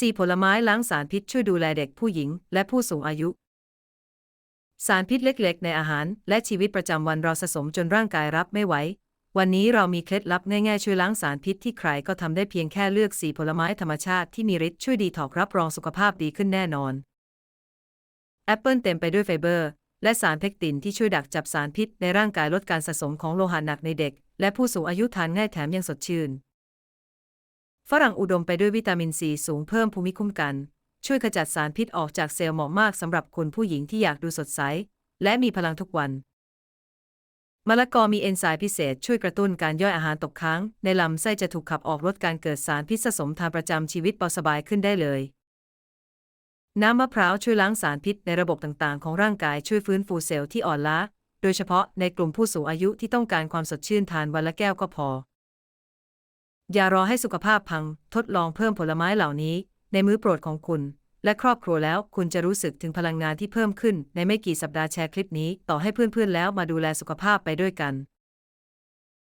4. ผลไม้ล้างสารพิษช่วยดูแลเด็กผู้หญิงและผู้สูงอายุ สารพิษเล็กๆ ในอาหารและชีวิตประจำวันเราสะสมจนร่างกายรับไม่ไหว วันนี้เรามีเคล็ดลับง่ายๆ ช่วยล้างสารพิษที่ใครก็ทำได้เพียงแค่เลือกสีผลไม้ธรรมชาติที่มีฤทธิ์ช่วยดีถอกรับรองสุขภาพดีขึ้นแน่นอน แอปเปิลเต็มไปด้วยไฟเบอร์ และสารเพคตินที่ช่วยดักจับสารพิษในร่างกายลดการสะสมของโลหะหนักในเด็ก และผู้สูงอายุทานง่ายแถมยังสดชื่น ฝรั่งอุดมไปด้วยวิตามินซีสูงเพิ่มภูมิคุ้มกัน ช่วยขจัดสารพิษออกจากเซลล์เหมาะมากสำหรับคุณผู้หญิงที่อยากดูสดใส และมีพลังทุกวัน มะละกอมีเอนไซม์พิเศษช่วยกระตุ้นการย่อยอาหารตกค้าง ในลำไส้จะถูกขับออกลดการเกิดสารพิษสะสมทางประจำชีวิตเบาสบายขึ้นได้เลยน้ำมะพร้าวช่วยล้างสารพิษในระบบต่างๆ ของร่างกายช่วยฟื้นฟูเซลล์ที่อ่อนล้า โดยเฉพาะในกลุ่มผู้สูงอายุที่ต้องการความสดชื่นทานวันละแก้วก็พอ อย่ารอให้สุขภาพพัง ทดลองเพิ่มผลไม้เหล่านี้ ในมื้อโปรดของคุณ และครอบครัวแล้วคุณจะรู้สึกถึงพลังงานที่เพิ่มขึ้นในไม่กี่สัปดาห์แชร์คลิปนี้ ต่อให้เพื่อนๆแล้วมาดูแลสุขภาพไปด้วยกัน